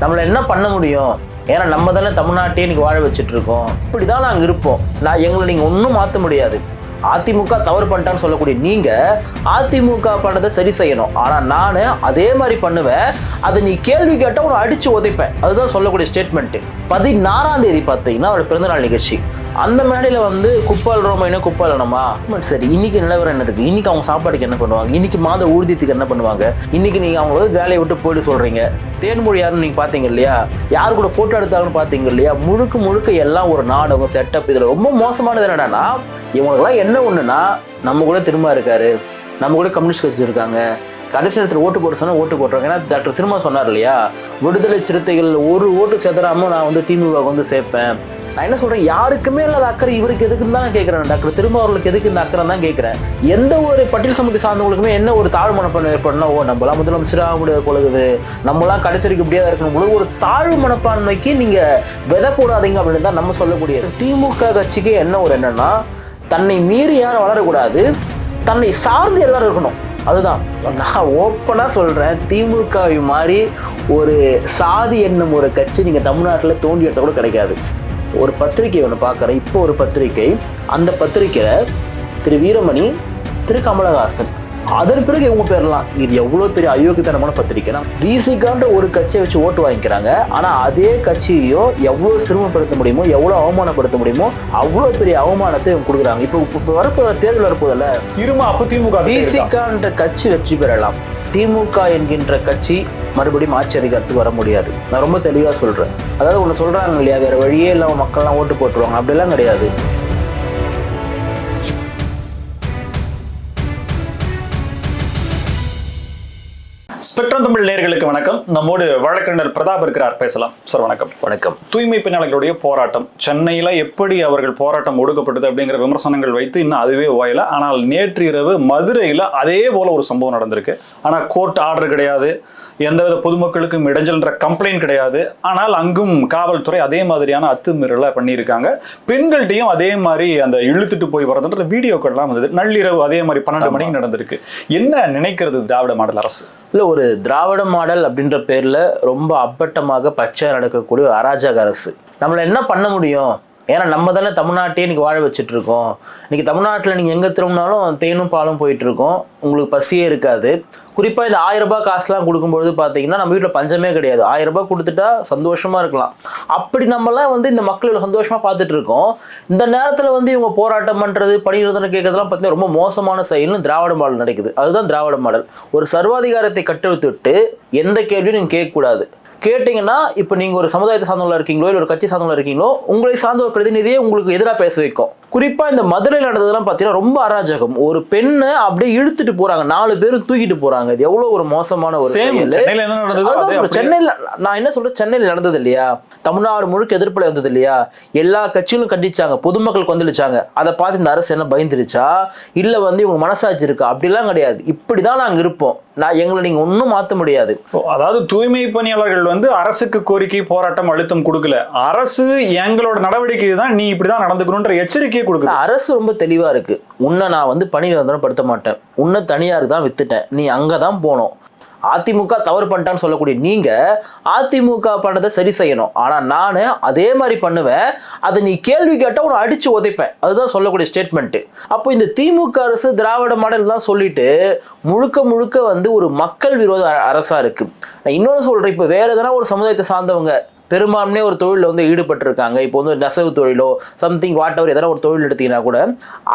நம்மளை என்ன பண்ண முடியும்? ஏன்னா நம்ம தானே தமிழ்நாட்டையே இன்னைக்கு வாழ வச்சுட்டு இருக்கோம் இப்படிதான் நாங்கள் இருப்போம். நான் எங்களை நீங்கள் ஒன்றும் மாற்ற முடியாது. அதிமுக தவறு பண்ணிட்டான்னு சொல்லக்கூடிய நீங்கள் அதிமுக பண்ணதை சரி செய்யணும். ஆனால் நான் அதே மாதிரி பண்ணுவேன். அதை நீ கேள்வி கேட்டால் உன்னை அடித்து உதைப்பேன். அதுதான் சொல்லக்கூடிய ஸ்டேட்மெண்ட்டு பதினாறாம் தேதி பார்த்தீங்கன்னா அவரோட பிறந்தநாள் நிகழ்ச்சி. அந்த மேடையில் வந்து குப்பால் ரோமைனா குப்பால் வேணுமா சரி இன்னைக்கு நிலவரம் என்ன இருக்கு? இன்னைக்கு அவங்க சாப்பாடுக்கு என்ன பண்ணுவாங்க? இன்னைக்கு மாத ஊர்தியத்துக்கு என்ன பண்ணுவாங்க? இன்னைக்கு நீங்க அவங்க வேலையை விட்டு போயிட்டு சொல்றீங்க. தேன்மொழி யாருன்னு நீங்க பாத்தீங்க இல்லையா? யார் கூட போட்டோ எடுத்தாங்கன்னு பாத்தீங்க இல்லையா? முழுக்க முழுக்க எல்லாம் ஒரு நாடகம் செட்டப் இதுல ரொம்ப மோசமானது என்னடானா இவங்களுக்குலாம் என்ன ஒண்ணுன்னா நம்ம கூட திரும்ப இருக்காரு. நம்ம கூட கம்யூனிஸ்ட் கட்சி இருக்காங்க. கடைசி நேரத்தில் ஓட்டு போட சொன்னால் ஓட்டு போட்டுறாங்க ஏன்னா டாக்டர் திரும்ப சொன்னார் இல்லையா? விடுதலை சிறுத்தைகள் ஒரு ஓட்டு செதறாமல் நான் வந்து திமுக வந்து சேர்ப்பேன். நான் என்ன சொல்கிறேன் யாருக்குமே இல்லாத அக்கறை இவருக்கு எதுக்குன்னு தான் நான் கேட்குறேன். டாக்டர் திரும்ப எதுக்கு இந்த அக்கறை தான் கேட்குறேன். எந்த ஒரு பட்டியல் சமூகத்தை சார்ந்தவங்களுக்குமே என்ன ஒரு தாழ்வு மனப்பான்மை ஏற்படணும் ஓ நம்மளாம் முதலமைச்சராக முடியாது பொழுது நம்மளாம் கடைசி இப்படியாக இருக்கணும். பொழுது ஒரு தாழ்வு மனப்பான்மைக்கு நீங்கள் விதை போடாதீங்க அப்படின்னு தான் நம்ம சொல்லக்கூடியது. திமுக கட்சிக்கு என்ன ஒரு என்னன்னா தன்னை மீறி யாரும் வளரக்கூடாது. தன்னை சார்ந்து எல்லாரும் இருக்கணும். அதுதான். நான் ஓப்பனாக சொல்கிறேன் திமுக மாதிரி ஒரு சாதி என்னும் ஒரு கட்சி நீங்கள் தமிழ்நாட்டில் தோண்டி எடுத்த கூட கிடைக்காது. ஒரு பத்திரிகை ஒன்று பார்க்குறேன் இப்போ ஒரு பத்திரிகை அந்த பத்திரிக்கையில் திரு வீரமணி திரு கமலஹாசன். அதன் பிறகு இவங்க பேர்லாம்? இது எவ்வளோ பெரிய அயோக்கியத்தனமான பத்திரிக்கைனா விசிகான்ற ஒரு கட்சியை வச்சு ஓட்டு வாங்கிக்கிறாங்க. ஆனால் அதே கட்சியையும் எவ்வளோ சிரமப்படுத்த முடியுமோ எவ்வளோ அவமானப்படுத்த முடியுமோ அவ்வளோ பெரிய அவமானத்தை இவங்க கொடுக்குறாங்க. இப்போ இப்போ வரப்போகிற தேர்தல் வரப்போதில்ல இருமா அப்ப திமுக? விசிகான்ற கட்சி வெற்றி பெறலாம். திமுக என்கின்ற கட்சி மறுபடியும் ஆட்சி அதிகாரத்துக்கு வர முடியாது. நான் ரொம்ப தெளிவாக சொல்கிறேன் அதாவது ஒன்று சொல்கிறாங்க இல்லையா வேறு வழியே இல்லாமல் மக்கள்லாம் ஓட்டு போட்டுருவாங்க. அப்படிலாம் கிடையாது. ஸ்பெக்ட்ரம் தமிழ் நேயர்களுக்கு வணக்கம். நம்மோடு வழக்கறிஞர் பிரதாப் இருக்கிறார். பேசலாம். சார் வணக்கம். வணக்கம். தூய்மை பணியாளர்களுடைய போராட்டம். சென்னையில எப்படி அவர்கள் போராட்டம் ஒடுக்கப்பட்டது அப்படிங்கிற விமர்சனங்கள் வைத்து இன்னும் அதுவே ஓயல. ஆனால் நேற்று இரவு மதுரையில அதே போல ஒரு சம்பவம் நடந்திருக்கு. ஆனா கோர்ட் ஆர்டர் கிடையாது. எந்தவித பொதுமக்களுக்கும் இடைஞ்சல்ன்ற கம்ப்ளைண்ட் கிடையாது. ஆனால் அங்கும் காவல்துறை அதே மாதிரியான அத்துமீறலை பண்ணியிருக்காங்க. பெண்கள்கிட்டையும் அதே மாதிரி அந்த இழுத்துட்டு போய் வரதுன்ற வீடியோக்கள்லாம் வந்தது. நள்ளிரவு அதே மாதிரி பன்னெண்டு மணிக்கு நடந்திருக்கு. என்ன நினைக்கிறது திராவிட மாடல் அரசு? இல்லை ஒரு திராவிட மாடல் அப்படின்ற பேரில் ரொம்ப அப்பட்டமாக பச்சை நடக்கக்கூடிய அராஜக அரசு. நம்மளை என்ன பண்ண முடியும்? ஏன்னா நம்ம தானே தமிழ்நாட்டையே இன்றைக்கி வாழ வச்சுட்டு இருக்கோம் தமிழ்நாட்டில் நீங்கள் எங்கே திரும்பினாலும் தேனும் பாலும் போயிட்டுருக்கோம் உங்களுக்கு பசியே இருக்காது. குறிப்பாக இந்த ஆயிரம் ரூபாய் காசுலாம் கொடுக்கும்பொழுது பார்த்தீங்கன்னா நம்ம வீட்டில் பஞ்சமே கிடையாது. ஆயிரம் ரூபாய் கொடுத்துட்டா சந்தோஷமாக இருக்கலாம். அப்படி நம்மலாம் வந்து இந்த மக்கள் சந்தோஷமாக பார்த்துட்டு இருக்கோம் இந்த நேரத்தில் வந்து இவங்க போராட்டம் பண்ணுறது பணிநிறுத்தம் கேட்கறதுலாம் பார்த்தீங்கன்னா ரொம்ப மோசமான செயல்னு திராவிட மாடல் நடக்குது. அதுதான் திராவிட மாடல். ஒரு சர்வாதிகாரத்தை கட்டெடுத்துட்டு எந்த கேள்வியும் நீங்கள் கேட்கக்கூடாது. கேட்டிங்கன்னா இப்போ நீங்கள் ஒரு சமுதாயத்தை சார்ந்தவங்களா இருக்கீங்களோ இல்லை ஒரு கட்சி சார்ந்தவங்களா இருக்கீங்களோ உங்களை சார்ந்த ஒரு பிரதிநிதியே உங்களுக்கு எதிராக பேச வைக்கும். குறிப்பாக இந்த மதுரையில் நடந்ததெல்லாம் பார்த்தீங்கன்னா ரொம்ப அராஜகம். ஒரு பெண்ணை அப்படியே இழுத்துட்டு போறாங்க. நாலு பேரும் தூக்கிட்டு போறாங்க. இது எவ்வளோ ஒரு மோசமான ஒரு சென்னையில நான் என்ன சொல்றேன்? சென்னையில் நடந்தது இல்லையா? தமிழ்நாடு முழுக்க எதிர்ப்புல வந்தது இல்லையா? எல்லா கட்சிகளும் கண்டிச்சாங்க. பொதுமக்கள் கொந்தளிச்சாங்க அதை பார்த்து இந்த அரசு என்ன பயந்துருச்சா? இல்ல வந்து இவங்க மனசாட்சி இருக்கா? அப்படிலாம் கிடையாது. இப்படிதான் நாங்க இருப்போம். நான் எங்களை நீங்க ஒன்றும் மாத்த முடியாது. அதாவது தூய்மை பணியாளர்கள் வந்து அரசுக்கு கோரிக்கை போராட்டம் அழுத்தம் கொடுக்கல. அரசு எங்களோட நடவடிக்கை தான் நீ இப்படிதான் நடந்துக்கணும்ன்ற எச்சரிக்கையை கொடுக்குது. அரசு ரொம்ப தெளிவா இருக்கு. உன்னை நான் வந்து பணி நிரந்தரம் படுத்த மாட்டேன். உன்னை தனியாருக்கு தான் வித்துட்டேன். நீ அங்கே தான் போகணும் அதிமுக தவறு பண்ணிட்டான்னு சொல்லக்கூடிய நீங்க அதிமுக பண்ணதை சரி செய்யணும். ஆனா நான் அதே மாதிரி பண்ணுவேன். அதை நீ கேள்வி கேட்டால் உன்னை அடிச்சு உதைப்பேன். அதுதான் சொல்லக்கூடிய ஸ்டேட்மெண்ட் அப்போ இந்த திமுக அரசு திராவிட மாடல் தான் சொல்லிட்டு முழுக்க முழுக்க வந்து ஒரு மக்கள் விரோத அரசா இருக்கு. நான் இன்னொன்று சொல்றேன். இப்போ வேற எதனா ஒரு சமுதாயத்தை சார்ந்தவங்க பெரும்பான்மையே ஒரு தொழிலில் வந்து ஈடுபட்டிருக்காங்க. இப்போ வந்து ஒரு நெசவு தொழிலோ சம்திங் வாட் எவர் எதனா ஒரு தொழில் எடுத்தீங்கன்னா கூட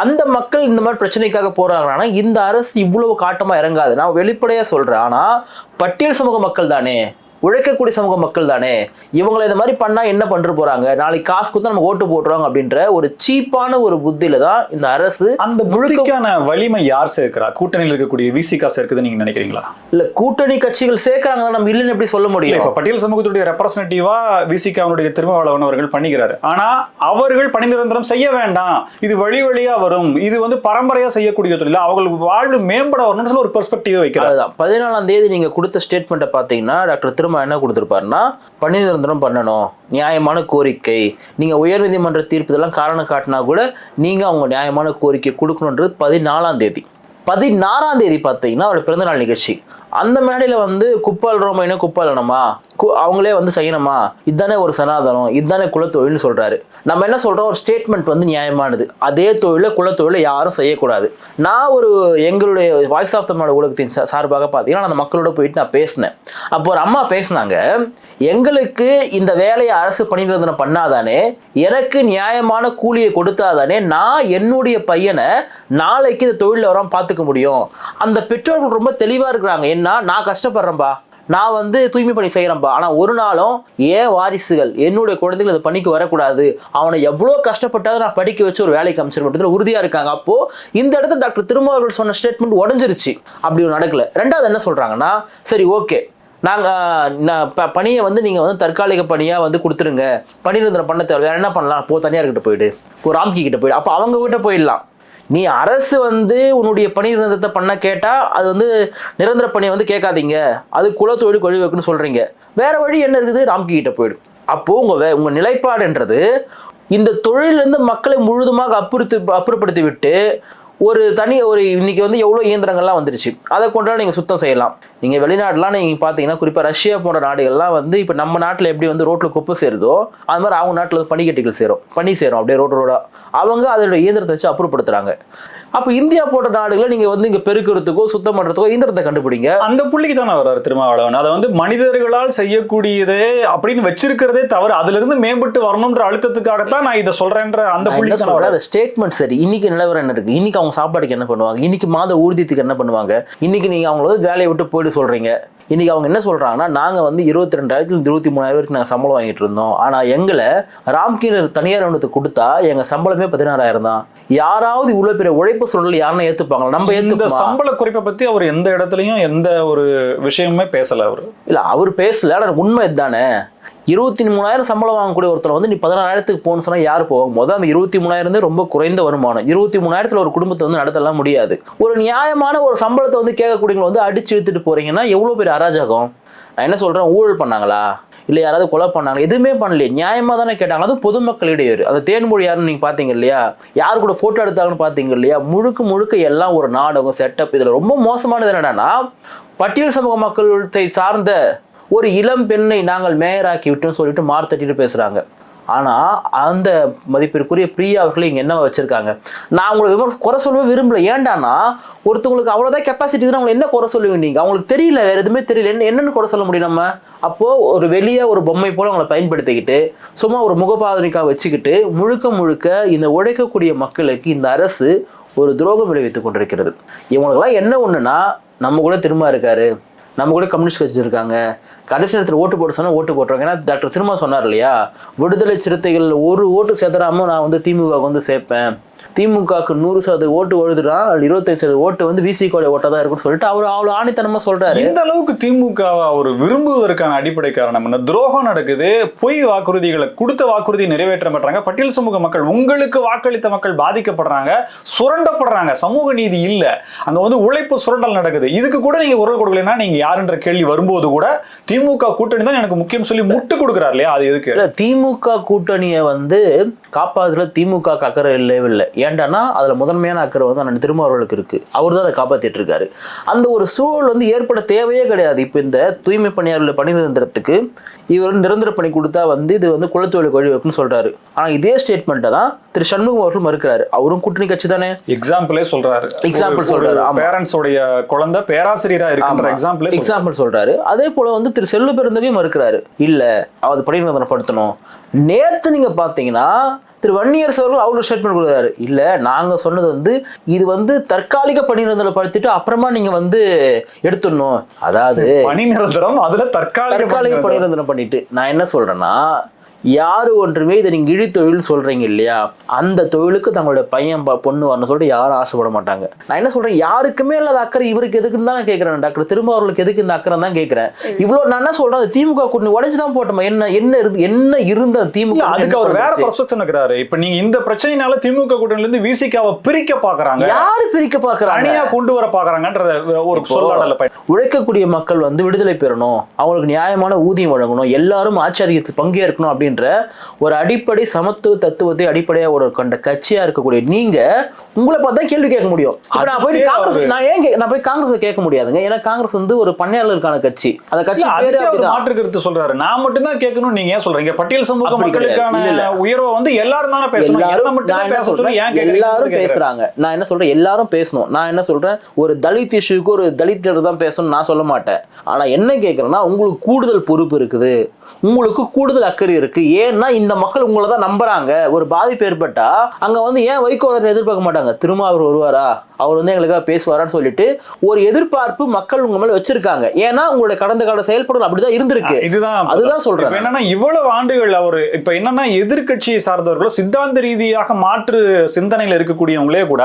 அந்த மக்கள் இந்த மாதிரி பிரச்சனைக்காக போகிறாங்கன்னா இந்த அரசு இவ்வளவு காட்டமாக இறங்காது. நான் வெளிப்படையாக சொல்கிறேன் ஆனால் பட்டியல் சமூக மக்கள் தானே. உழைக்கக்கூடிய சமூக மக்கள் தானே. இவங்களை இந்த மாதிரி பண்ணா என்ன பண்ணிட்டு போறாங்க? நாளைக்கு காசு கொடுத்தா நம்ம ஓட்டு போட்டுருவாங்க அப்படின்ற ஒரு சீப்பான ஒரு புத்தியில தான் இந்த அரசு அந்த முழுக்கான வலிமை யார் சேர்க்கிறா? கூட்டணியில் இருக்கக்கூடிய விசிகா சேர்க்குதுன்னு நீங்க நினைக்கிறீங்களா? இல்ல கூட்டணி கட்சிகள் சேர்க்கறாங்க நம்ம இல்லைன்னு எப்படி சொல்ல முடியும்? இப்ப பட்டியல் சமூகத்துடைய ரெப்ரசன்டேட்டிவா விசிகாவுடைய திருமாவளவன் அவர்கள் பண்ணிக்கிறாரு ஆனா அவர்கள் பணி நிரந்தரம் செய்ய வேண்டாம். இது வழி வழியா வரும். இது வந்து பரம்பரையா செய்யக்கூடிய தொழில். அவங்களுக்கு வாழ்வு மேம்பட வரணும்னு சொல்லி ஒரு பெர்ஸ்பெக்டிவ் வைக்கிறார். பதினாலாம் தேதி நீங்க கொடுத்த ஸ்டேட்மெண்ட்டை பார்த்தீங்கன்னா டாக்டர் திரும்ப என்ன கொடுத்துருப்பாருன்னா பணி நிரந்தரம் பண்ணணும். நியாயமான கோரிக்கை. நீங்க உயர்நீதிமன்ற தீர்ப்பு இதெல்லாம் காரணம் காட்டினா கூட நீங்க அவங்க நியாயமான கோரிக்கை கொடுக்கணுன்றது பதினாலாம் தேதி. பதினாறாம் தேதி பார்த்தீங்கன்னா அவரோட பிறந்தநாள் நிகழ்ச்சி. அந்த மேடையில் வந்து குப்பால் ரோமைனா குப்பால் கு- அவங்களே வந்து செய்யணுமா? இதுதானே ஒரு சனாதனம் இதுதானே குலத்தொழில்னு சொல்றாரு. நம்ம என்ன சொல்றோம்? ஒரு ஸ்டேட்மெண்ட் வந்து நியாயமானது. அதே தொழில குலத்தொழிலை யாரும் செய்யக்கூடாது. நான் ஒரு எங்களுடைய வாய்ஸ் ஆஃப் தமிழ் ஊடகத்தின் சார்பாக பார்த்தீங்கன்னா அந்த மக்களோட போயிட்டு நான் பேசினேன். அப்போ ஒரு அம்மா பேசினாங்க எங்களுக்கு இந்த வேலையை அரசு பணிநிரந்தனம் பண்ணாதானே எனக்கு நியாயமான கூலியை கொடுத்தாதானே நான் என்னுடைய பையனை நாளைக்கு இந்த தொழிலில் வராம பார்த்துக்க முடியும். அந்த பெற்றோர்கள் ரொம்ப தெளிவா இருக்கிறாங்க. என்ன நான் கஷ்டப்படுறேன்பா. நான் வந்து தூய்மை பணி செய்கிறேன்ப்பா ஆனால் ஒரு நாளும் ஏன் வாரிசுகள் என்னுடைய குழந்தைகள் அது பணிக்கு வரக்கூடாது. அவனை எவ்வளோ கஷ்டப்பட்டாலும் நான் படிக்க வச்சு ஒரு வேலைக்கு அமைச்சிருப்பதில் உறுதியாக இருக்காங்க. அப்போது இந்த இடத்துல டாக்டர் திருமாவர்கள் சொன்ன ஸ்டேட்மெண்ட் உடஞ்சிருச்சு. அப்படி ஒன்று நடக்கல. ரெண்டாவது என்ன சொல்கிறாங்கன்னா சரி ஓகே. நாங்கள் ப பணியை வந்து நீங்கள் வந்து தற்காலிக பணியாக வந்து கொடுத்துருங்க. பணி நிரந்தரம் பண்ண தேவை வேறு என்ன பண்ணலாம்? போ தனியார் கிட்ட போயிடு. ஒரு ராம்கி கிட்ட போயிடு. அப்போ அவங்க கிட்ட போயிடலாம். நீ அரசு வந்து உன்னுடைய பணி நிரந்தரத்தை பண்ண கேட்டால் அது வந்து நிரந்தர பணியை வந்து கேட்காதீங்க. அது குலத்தொழில் கொழி வைக்கணும்னு சொல்கிறீங்க வேற வழி என்ன இருக்குது? ராம்கி கிட்ட போயிடும் அப்போது உங்கள் வே- உங்கள் நிலைப்பாடுன்றது இந்த தொழிலிருந்து மக்களை முழுதுமாக அப்புறுத்து அப்புறப்படுத்தி விட்டு ஒரு தனி ஒரு இன்றைக்கி வந்து எவ்வளோ இயந்திரங்கள்லாம் வந்துருச்சு. அதை கொண்டாட நீங்கள் சுத்தம் செய்யலாம். நீங்கள் வெளிநாடுலாம் நீங்கள் பார்த்தீங்கன்னா குறிப்பாக ரஷ்யா போன்ற நாடுகள்லாம் வந்து இப்போ நம்ம நாட்டில் எப்படி வந்து ரோட்டில் குப்பை சேருதோ அது மாதிரி அவங்க நாட்டில் வந்து பனிக்கட்டிகள் சேரும். பனி சேரும். அப்படியே ரோடு ரோடாக அவங்க அதோட இயந்திரத்தை வச்சு அப்புறப்படுத்துகிறாங்க அப்போ இந்தியா போன்ற நாடுகளை நீங்கள் வந்து இங்கே பெருக்கிறதுக்கோ சுத்தம் பண்ணுறதுக்கோ இயந்திரத்தை கண்டுபிடிங்க? அந்த புள்ளிக்கு தானே வர்றாரு திருமாவளவன். அதை வந்து மனிதர்களால் செய்யக்கூடியது அப்படின்னு வச்சிருக்கிறதே தவறு. அதுல இருந்து மேம்பட்டு வரணும்ன்ற அழுத்தத்துக்காகத்தான் நான் இதை சொல்றேன்ற அந்த தானே சொல்றேன்? ஸ்டேட்மெண்ட் சரி. இன்னைக்கு நிலவரம் என்ன இருக்கு? இன்னைக்கு அவங்க சாப்பாடுக்கு என்ன பண்ணுவாங்க? இன்னைக்கு மாத ஊர்தியத்துக்கு என்ன பண்ணுவாங்க? இன்னைக்கு நீங்க அவங்கள வேலையை விட்டு போயிட்டு சொல்றீங்க. இன்னைக்கு அவங்க என்ன சொல்றாங்கன்னா நாங்க வந்து இருபத்தி ரெண்டாயிரத்துல இருபத்தி மூணாயிரம் வரைக்கும் நாங்க சம்பளம் வாங்கிட்டு இருந்தோம். ஆனா எங்களை ராம்கீர் தனியார் நிறுவனத்துக்கு கொடுத்தா எங்க சம்பளமே பதினாறாயிரம் தான். யாராவது இவ்வளவு பெரிய உழைப்பு சூழல் யாருன்னா ஏத்துப்பாங்களா? நம்ம இந்த ஏத்துப்போமா சம்பள குறைப்பை பத்தி அவர் எந்த இடத்துலயும் எந்த ஒரு விஷயமுமே பேசல அவரு. இல்ல அவர் பேசல ஆனா உண்மை இதுதானே? இருபத்தி மூணாயிரம் சம்பளம் வாங்கக்கூடிய ஒருத்தர் வந்து நீ பதினாறாயிரத்துக்கு போகணும்னு சொன்னால் யார் போவாங்க முதல் அந்த இருபத்தி மூணாயிரம் ரொம்ப குறைந்த வருமானம். இருபத்தி மூணாயிரத்தில் ஒரு குடும்பத்தை வந்து நடத்தலாம் முடியாது. ஒரு நியாயமான ஒரு சம்பளத்தை வந்து கேட்கக்கூடியவங்க வந்து அடிச்சு இழுத்துட்டு போறீங்கன்னா எவ்வளோ பெரிய அராஜகம்? நான் என்ன சொல்கிறேன் ஊழல் பண்ணாங்களா? இல்லை யாராவது கொலை பண்ணாங்க எதுவுமே பண்ணலையே. நியாயமாக தானே கேட்டாங்க. அதுவும் பொதுமக்களிடையே அந்த தேன்மொழி யாருன்னு நீங்கள் பார்த்தீங்க இல்லையா? யார் கூட ஃபோட்டோ எடுத்தாங்கன்னு பார்த்தீங்க இல்லையா? முழுக்க முழுக்க எல்லாம் ஒரு நாடகம் செட்டப் இதில் ரொம்ப மோசமானது என்னென்னா பட்டியல் சமூக மக்களத்தை சார்ந்த ஒரு இளம் பெண்ணை நாங்கள் மேயராக்கி விட்டோம்னு சொல்லிட்டு மார்த்தட்டிட்டு பேசுறாங்க. ஆனால் அந்த மதிப்பிற்குரிய பிரியா அவர்களை இங்கே என்ன வச்சுருக்காங்க? நான் உங்களை விமர்ச குறை சொல்ல விரும்பல. ஏண்டானா ஒருத்தவங்களுக்கு அவ்வளோதான் கெப்பாசிட்டி தான் என்ன குறை சொல்லுவீங்க நீங்கள் அவங்களுக்கு தெரியல வேறு எதுவுமே தெரியல. என்ன என்னென்னு குறை சொல்ல முடியும் நம்ம? அப்போது ஒரு வெளியே ஒரு பொம்மை போல் அவங்களை பயன்படுத்திக்கிட்டு சும்மா ஒரு முகபாதனைக்காக வச்சுக்கிட்டு முழுக்க முழுக்க இந்த உழைக்கக்கூடிய மக்களுக்கு இந்த அரசு ஒரு துரோகம் விளைவித்துக் கொண்டிருக்கிறது. இவங்களுக்கெல்லாம் என்ன ஒன்றுனா நம்ம கூட திரும்ப இருக்காரு. நம்ம கூட கம்யூனிஸ்ட் கட்சி இருக்காங்க. கடைசி நேரத்தில் ஓட்டு போட சொன்னால் ஓட்டு போட்டுருவாங்க. ஏன்னா டாக்டர் சினிமா சொன்னார் இல்லையா? விடுதலை சிறுத்தைகள் ஒரு ஓட்டு சேர்த்துறாம நான் வந்து திமுக வந்து சேர்ப்பேன். திமுகவுக்கு நூறு சதவீத ஓட்டு வருதுன்னா அதில் இருபத்தஞ்சு சதவீத ஓட்டு வந்து விசிகோட ஓட்டா தான் இருக்குன்னு சொல்லிட்டு அவர் அவ்வளோ ஆணித்தனமா சொல்றாரு. இந்த அளவுக்கு திமுக அவர் விரும்புவதற்கான அடிப்படை காரணம் என்ன? துரோகம் நடக்குது பொய் வாக்குறுதிகளை கொடுத்த வாக்குறுதி நிறைவேற்ற மாட்டாங்க பட்டியல் சமூக மக்கள் உங்களுக்கு வாக்களித்த மக்கள் பாதிக்கப்படுறாங்க சுரண்டப்படுறாங்க. சமூக நீதி இல்ல. அங்க வந்து உழைப்பு சுரண்டல் நடக்குது. இதுக்கு கூட நீங்க குரல் கொடுக்கலன்னா நீங்க யாருன்ற கேள்வி வரும்போது கூட திமுக கூட்டணி தான் எனக்கு முக்கியம் சொல்லி முட்டு கொடுக்குறாரு இல்லையா? அது எதுக்கு? இல்ல திமுக கூட்டணியை வந்து காப்பாற்றுல திமுக க்கு அக்கறை இல்லவே இல்லை. ஏன்டானா அதுல முதன்மையான அக்கறை வந்து அண்ணன் திருமாவர்களுக்கு இருக்கு. அவர் தான் அதை காப்பாத்திட்டு இருக்காரு அந்த ஒரு சூழல் வந்து ஏற்பட தேவையே கிடையாது. இப்போ இந்த தூய்மை பணியாளர்கள் பணி நிரந்தரத்துக்கு இவர் நிரந்தர பணி கொடுத்தா வந்து இது வந்து குலத்தொழில் வழி வைக்கும்னு சொல்றாரு. ஆனா இதே ஸ்டேட்மெண்ட்டை தான் திரு சண்முகம் அவர்கள் மறுக்கிறாரு. அவரும் கூட்டணி கட்சி தானே? எக்ஸாம்பிளே சொல்றாரு. Example சொல்றாரு, ஆமா. பேரண்ட்ஸ் உடைய குழந்தை பேராசிரியரா இருக்கின்ற எக்ஸாம்பிளே எக்ஸாம்பிள் சொல்றாரு. அதே போல வந்து திரு செல்வ பெருந்தகையும் மறுக்கிறாரு. இல்ல அது பணி நிரந்தரப்படுத்தணும். நேத்து நீங்க பாத்தீங்கன்னா திரு வன்னியரசு அவர்கள் அவரு ஸ்டேட்மெண்ட் கொடுக்குறாரு இல்ல நாங்க சொன்னது வந்து இது வந்து தற்காலிக பணி நிரந்தரப்படுத்திட்டு அப்புறமா நீங்க வந்து எடுத்துடணும் அதாவது பணி நிரந்தரம் அதுல தற்காலிக தற்காலிக நிரந்தரம். பணி நிரந்தரம் பண்ணிட்டு நான் என்ன சொல்றேன்னா யாரு ஒன்றுமே இதை நீங்க இழித்தொழில் சொல்றீங்க இல்லையா? அந்த தொழிலுக்கு தங்களுடைய பையன் பொண்ணு வரணும் சொல்லிட்டு யாரும் ஆசைப்பட மாட்டாங்க. நான் என்ன சொல்றேன்? யாருக்குமே இல்லாத அக்கறை இவருக்கு எதுக்குன்னு தான் நான் கேட்கிறேன் டாக்டர். திரும்ப அவர்களுக்கு எதுக்கு இந்த அக்கறை தான் கேட்கிறேன்? இவ்வளவு நான் என்ன சொல்றேன்? அது திமுக கூட்டணி உடஞ்சு தான் போட்டோமா? என்ன என்ன இருந்து என்ன இருந்த திமுக அதுக்கு அவர் வேற என்ன பர்ஸ்பெக்ஷன் இருக்கிறாரு இப்ப நீங்க இந்த பிரச்சனைனால திமுக கூட்டணில இருந்து விசிகாவை பிரிக்க பாக்குறாங்க. யாரு பிரிக்க பாக்குறாங்க? தனியா கொண்டு வர பாக்குறாங்கன்ற ஒரு சொல்லாடல பயன். உழைக்கக்கூடிய மக்கள் வந்து விடுதலை பெறணும். அவங்களுக்கு நியாயமான ஊதியம் வழங்கணும். எல்லாரும் ஆட்சி அதிகாரத்தில் பங்கேற்கணும் அப்படின்ற ஒரு அடிப்படை சமத்துவ தத்துவத்தை அடிப்படையாக ஒரு கொண்ட கட்சியா இருக்கக்கூடிய நீங்க உங்களை பார்த்தா கேள்வி கேட்க முடியும். நான் போய் காங்கிரஸ் நான் ஏன் நான் போய் காங்கிரஸ் கேட்க முடியாதுங்க. ஏன்னா காங்கிரஸ் வந்து ஒரு பணியாளருக்கான கட்சி. அந்த கட்சி மாற்று கருத்து சொல்றாரு. நான் மட்டும் தான் கேட்கணும் நீங்க ஏன் சொல்றீங்க? பட்டியல் சமூக. மக்களுக்கான. உயர்வை வந்து எல்லாரும் தானே பேசணும். எல்லாரும். பேசுறாங்க. நான் என்ன சொல்றேன்? எல்லாரும் பேசணும். நான் என்ன சொல்றேன்? ஒரு தலித் இஷ்யூக்கு ஒரு தலித் தான் பேசணும் நான் சொல்ல மாட்டேன். ஆனா என்ன கேக்குறேன்னா உங்களுக்கு கூடுதல் பொறுப்பு இருக்குது. உங்களுக்கு கூடுதல் அக்கறை இருக்கு. ஏன்னா இந்த மக்கள் உங்களை தான் நம்புறாங்க. ஒரு பாதிப்பு ஏற்பட்டா அங்க வந்து ஏன் வைகோ எதிர்பார்க்க மாட்டாங்க? திரும்ப அவர் வருவாரா? அவர் வந்து எங்களுக்காக பேசுவாரான்னு சொல்லிட்டு ஒரு எதிர்பார்ப்பு மக்கள் உங்க மேல வச்சிருக்காங்க. ஏன்னா உங்களுடைய கடந்த கால செயல்பாடுகள் அப்படிதான் இருந்திருக்கு. இதுதான். அதுதான் சொல்றேன் என்னன்னா இவ்வளவு ஆண்டுகள் அவர் இப்ப என்னன்னா எதிர்க்கட்சியை சார்ந்தவர்களோ சித்தாந்த ரீதியாக மாற்று சிந்தனையில இருக்கக்கூடியவங்களே கூட